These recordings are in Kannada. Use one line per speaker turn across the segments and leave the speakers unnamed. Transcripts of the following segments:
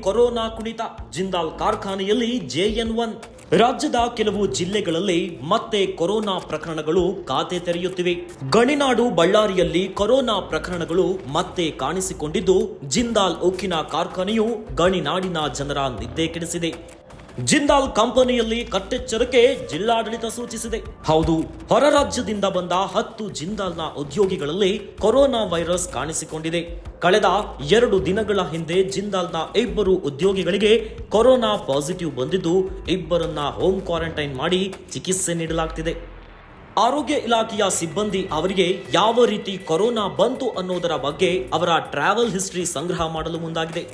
ಕೊರೋನಾ ಕುಣಿತ, ಜಿಂದಾಲ್ ಕಾರ್ಖಾನೆಯಲ್ಲಿ ಜೆಎನ್ ಒನ್. ರಾಜ್ಯದ ಕೆಲವು ಜಿಲ್ಲೆಗಳಲ್ಲಿ ಮತ್ತೆ ಕೊರೋನಾ ಪ್ರಕರಣಗಳು ಖಾತೆ ತೆರೆಯುತ್ತಿವೆ. ಗಣಿನಾಡು ಬಳ್ಳಾರಿಯಲ್ಲಿ ಕೊರೋನಾ ಪ್ರಕರಣಗಳು ಮತ್ತೆ ಕಾಣಿಸಿಕೊಂಡಿದ್ದು, ಜಿಂದಾಲ್ ಉಕ್ಕಿನ ಕಾರ್ಖಾನೆಯು ಗಣಿನಾಡಿನ ಜನರ ನಿದ್ದೆ ಕೆಡಿಸಿದೆ. ಜಿಂದಾಲ್ ಕಂಪನಿಯಲ್ಲಿ ಕಟ್ಟೆಚ್ಚರಕ್ಕೆ ಜಿಲ್ಲಾಡಳಿತ ಸೂಚಿಸಿದೆ. ಹೌದು, ಹೊರ ರಾಜ್ಯದಿಂದ ಬಂದ ಹತ್ತು ಜಿಂದಾಲ್ನ ಉದ್ಯೋಗಿಗಳಲ್ಲಿ ಕೊರೋನಾ ವೈರಸ್ ಕಾಣಿಸಿಕೊಂಡಿದೆ. ಕಳೆದ ಎರಡು ದಿನಗಳ ಹಿಂದೆ ಜಿಂದಾಲ್ನ ಇಬ್ಬರು ಉದ್ಯೋಗಿಗಳಿಗೆ ಕೊರೋನಾ ಪಾಸಿಟಿವ್ ಬಂದಿದ್ದು, ಇಬ್ಬರನ್ನ ಹೋಮ್ ಕ್ವಾರಂಟೈನ್ ಮಾಡಿ ಚಿಕಿತ್ಸೆ ನೀಡಲಾಗ್ತಿದೆ. ಆರೋಗ್ಯ ಇಲಾಖೆಯ ಸಿಬ್ಬಂದಿ ಅವರಿಗೆ ಯಾವ ರೀತಿ ಕೊರೋನಾ ಬಂತು ಅನ್ನೋದರ ಬಗ್ಗೆ ಅವರ ಟ್ರಾವೆಲ್ ಹಿಸ್ಟ್ರಿ ಸಂಗ್ರಹ ಮಾಡಲು ಮುಂದಾಗಿದೆ.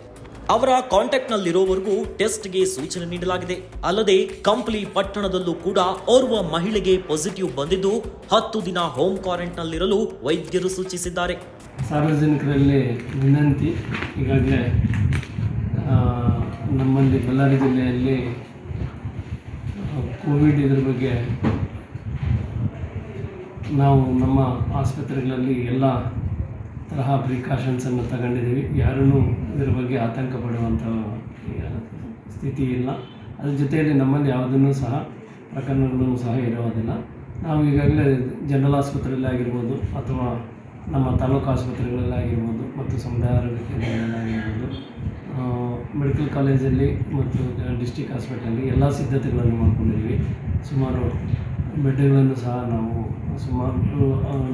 ಅವರ ಕಾಂಟ್ಯಾಕ್ಟ್ನಲ್ಲಿರೋವರೆಗೂ ಟೆಸ್ಟ್ಗೆ ಸೂಚನೆ ನೀಡಲಾಗಿದೆ. ಅಲ್ಲದೆ ಕಂಪ್ಲಿ ಪಟ್ಟಣದಲ್ಲೂ ಕೂಡ ಓರ್ವ ಮಹಿಳೆಗೆ ಪಾಸಿಟಿವ್ ಬಂದಿದ್ದು ಹತ್ತು ದಿನ ಹೋಮ್ ಕ್ವಾರಂಟೈನ್ನಲ್ಲಿರಲು ವೈದ್ಯರು ಸೂಚಿಸಿದ್ದಾರೆ.
ಸಾರ್ವಜನಿಕರಲ್ಲಿ ವಿನಂತಿ ಈಗಾಗಲೇ ನಮ್ಮಲ್ಲಿ ಬಳ್ಳಾರಿ ಜಿಲ್ಲೆಯಲ್ಲಿ ಕೋವಿಡ್ ಇದ್ರ ಬಗ್ಗೆ ನಾವು ನಮ್ಮ ಆಸ್ಪತ್ರೆಗಳಲ್ಲಿ ಎಲ್ಲ ತರಹ ಪ್ರಿಕಾಷನ್ಸನ್ನು ತಗೊಂಡಿದ್ದೀವಿ. ಯಾರೂ ಇದರ ಬಗ್ಗೆ ಆತಂಕ ಪಡುವಂಥ ಸ್ಥಿತಿ ಇಲ್ಲ. ಅದ್ರ ಜೊತೆಯಲ್ಲಿ ನಮ್ಮಲ್ಲಿ ಯಾವುದನ್ನು ಸಹ ಪ್ರಕರಣಗಳು ಸಹ ಇರೋದಿಲ್ಲ. ನಾವು ಈಗಾಗಲೇ ಜನರಲ್ ಆಸ್ಪತ್ರೆಯಲ್ಲಿ ಆಗಿರ್ಬೋದು ಅಥವಾ ನಮ್ಮ ತಾಲೂಕು ಆಸ್ಪತ್ರೆಗಳಲ್ಲಿ ಆಗಿರ್ಬೋದು ಮತ್ತು ಸಮುದಾಯ ಆರೋಗ್ಯ ಕೇಂದ್ರಗಳಲ್ಲಿ ಆಗಿರ್ಬೋದು ಮೆಡಿಕಲ್ ಕಾಲೇಜಲ್ಲಿ ಮತ್ತು ಡಿಸ್ಟಿಕ್ ಹಾಸ್ಪಿಟಲಲ್ಲಿ ಎಲ್ಲ ಸಿದ್ಧತೆಗಳನ್ನು ಮಾಡ್ಕೊಂಡಿದ್ದೀವಿ. ಸುಮಾರು ಬೆಡ್ಗಳನ್ನು ಸಹ ನಾವು ಸುಮಾರು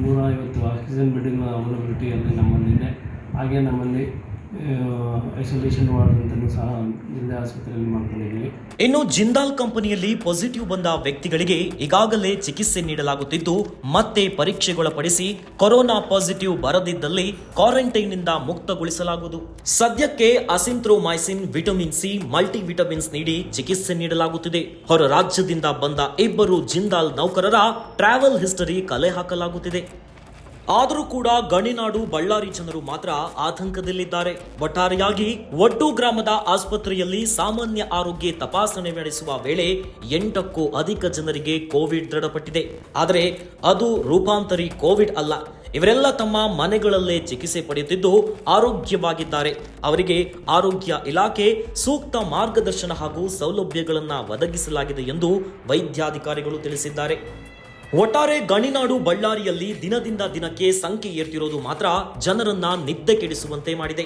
ನೂರ ಐವತ್ತು ಆಕ್ಸಿಜನ್ ಬೆಡ್ಗಳ ಅವೈಲಬಿಲಿಟಿಯಲ್ಲಿ ನಮ್ಮಲ್ಲಿದೆ ಹಾಗೆ ನಮ್ಮಲ್ಲಿ
ಇನ್ನು ಜಿಂದಾಲ್ ಕಂಪನಿಯಲ್ಲಿ ಪಾಸಿಟಿವ್ ಬಂದ ವ್ಯಕ್ತಿಗಳಿಗೆ ಈಗಾಗಲೇ ಚಿಕಿತ್ಸೆ ನೀಡಲಾಗುತ್ತಿದ್ದು, ಮತ್ತೆ ಪರೀಕ್ಷೆಗೊಳಪಡಿಸಿ ಕೊರೋನಾ ಪಾಸಿಟಿವ್ ಬರದಿದ್ದಲ್ಲಿ ಕ್ವಾರಂಟೈನ್ನಿಂದ ಮುಕ್ತಗೊಳಿಸಲಾಗುವುದು. ಸದ್ಯಕ್ಕೆ azithromycin vitamin C multi vitamins ನೀಡಿ ಚಿಕಿತ್ಸೆ ನೀಡಲಾಗುತ್ತಿದೆ. ಹೊರ ರಾಜ್ಯದಿಂದ ಬಂದ ಇಬ್ಬರು ಜಿಂದಾಲ್ ನೌಕರರ ಟ್ರಾವೆಲ್ ಹಿಸ್ಟರಿ ಕಲೆ ಹಾಕಲಾಗುತ್ತಿದೆ. ಆದರೂ ಕೂಡ ಗಣಿನಾಡು ಬಳ್ಳಾರಿ ಜನರು ಮಾತ್ರ ಆತಂಕದಲ್ಲಿದ್ದಾರೆ. ಒಟ್ಟಾರೆಯಾಗಿ ಒಟ್ಟು ಗ್ರಾಮದ ಆಸ್ಪತ್ರೆಯಲ್ಲಿ ಸಾಮಾನ್ಯ ಆರೋಗ್ಯ ತಪಾಸಣೆ ನಡೆಸುವ ವೇಳೆ ಎಂಟಕ್ಕೂ ಅಧಿಕ ಜನರಿಗೆ ಕೋವಿಡ್ ದೃಢಪಟ್ಟಿದೆ. ಆದರೆ ಅದು ರೂಪಾಂತರಿ ಕೋವಿಡ್ ಅಲ್ಲ. ಇವರೆಲ್ಲ ತಮ್ಮ ಮನೆಗಳಲ್ಲೇ ಚಿಕಿತ್ಸೆ ಪಡೆಯುತ್ತಿದ್ದು ಆರೋಗ್ಯವಾಗಿದ್ದಾರೆ. ಅವರಿಗೆ ಆರೋಗ್ಯ ಇಲಾಖೆ ಸೂಕ್ತ ಮಾರ್ಗದರ್ಶನ ಹಾಗೂ ಸೌಲಭ್ಯಗಳನ್ನು ಒದಗಿಸಲಾಗಿದೆ ಎಂದು ವೈದ್ಯಾಧಿಕಾರಿಗಳು ತಿಳಿಸಿದ್ದಾರೆ. ಒಟ್ಟಾರೆ ಗಣಿನಾಡು ಬಳ್ಳಾರಿಯಲ್ಲಿ ದಿನದಿಂದ ದಿನಕ್ಕೆ ಸಂಖ್ಯೆ ಏರ್ತಿರೋದು ಮಾತ್ರ ಜನರನ್ನ ನಿದ್ದೆ ಕೆಡಿಸುವಂತೆ ಮಾಡಿದೆ.